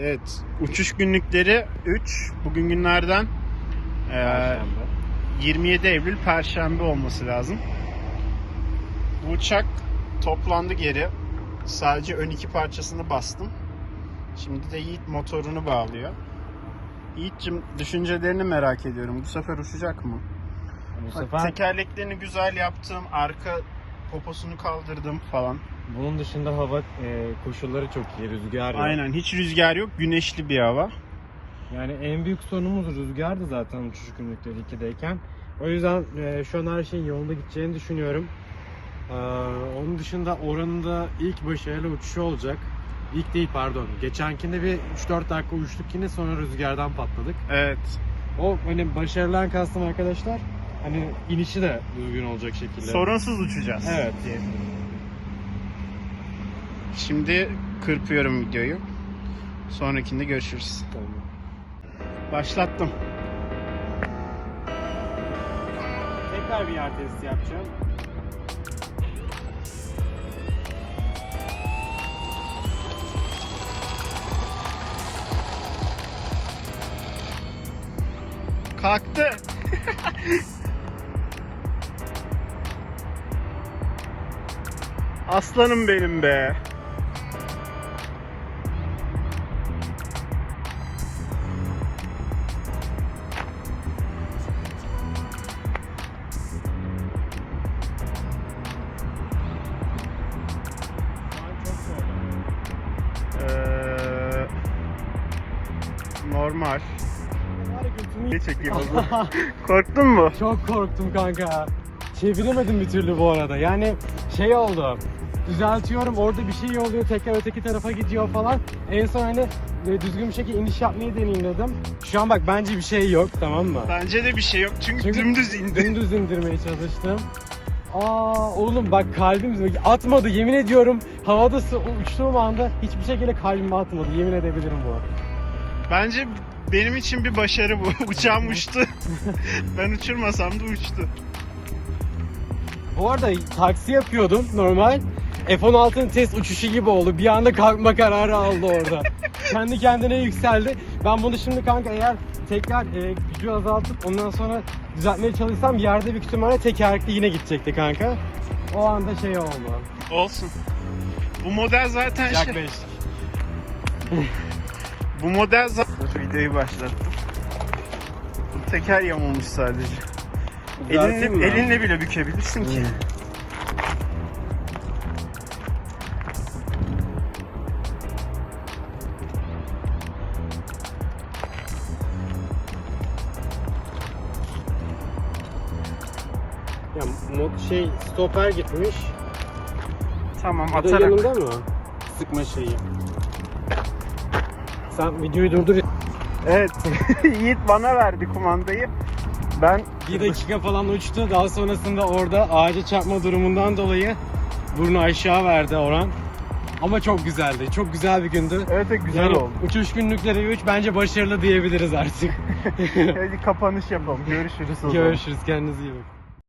Evet, uçuş günlükleri 3. Bugün günlerden e, Perşembe. 27 Eylül Perşembe olması lazım. Bu uçak toplandı geri. Sadece ön iki parçasını bastım. Şimdi de Yiğit motorunu bağlıyor. Yiğit'cim düşüncelerini merak ediyorum. Bu sefer uçacak mı? Bu sefer tekerleklerini güzel yaptım. Arka poposunu kaldırdım falan. Bunun dışında hava e, koşulları çok iyi. Rüzgar yok. Aynen hiç rüzgar yok. Güneşli bir hava. Yani en büyük sorunumuz rüzgardı zaten uçuş günlükleri 2'deyken. O yüzden e, şu an her şeyin yolunda gideceğini düşünüyorum. Ee, onun dışında oranında ilk başarılı uçuşu olacak. İlk değil pardon. Geçenkinde bir 3-4 dakika uçtuk yine sonra rüzgardan patladık. Evet. O hani başarılan kastım arkadaşlar. Hani inişi de düzgün olacak şekilde. Sorunsuz uçacağız. Evet. Şimdi kırpıyorum videoyu. Sonrakinde görüşürüz. Tamam. Başlattım. Tekrar bir yer testi yapacağım. Kalktı. Aslanım benim be. Normal. Ne çekeyim Korktun mu? Çok korktum kanka. Çeviremedim bir türlü bu arada. Yani şey oldu. Düzeltiyorum orada bir şey oluyor tekrar öteki tarafa gidiyor falan. En son hani e, düzgün bir şekilde iniş yapmayı deneyeyim dedim. Şu an bak bence bir şey yok tamam mı? Bence de bir şey yok çünkü, Çünkü dümdüz indi. Dümdüz indirmeye çalıştım. Aa oğlum bak kalbim atmadı yemin ediyorum. Havada uçtuğum anda hiçbir şekilde kalbime atmadı yemin edebilirim bu. Bence benim için bir başarı bu. Uçağım uçtu. ben uçurmasam da uçtu. Bu arada taksi yapıyordum normal. F-16'nın test uçuşu gibi oldu. Bir anda kalkma kararı aldı orada. Kendi kendine yükseldi. Ben bunu şimdi kanka eğer tekrar e, gücü azaltıp ondan sonra düzeltmeye çalışsam yerde büyük ihtimalle tekerlekli yine gidecekti kanka. O anda şey oldu. Olsun. Bu model zaten Yak şey. 5. Bu model zaten... Videoyu başlattım. Bu teker yamulmuş sadece. Mi? Elinle, elinle bile bükebilirsin ki. Ya mod şey stoper gitmiş. Tamam Bu da atarak. yanında mı? Sıkma şeyi. Sen videoyu durdur. Evet. Yiğit bana verdi kumandayı. Ben Bir dakika falan uçtu. Daha sonrasında orada ağaca çarpma durumundan dolayı burnu aşağı verdi Orhan. Ama çok güzeldi. Çok güzel bir gündü. Evet evet, güzel Yani oldu. uçuş günlükleri 3 bence başarılı diyebiliriz artık. Hadi kapanış yapalım. Görüşürüz o zaman. Görüşürüz. Kendinize iyi bakın.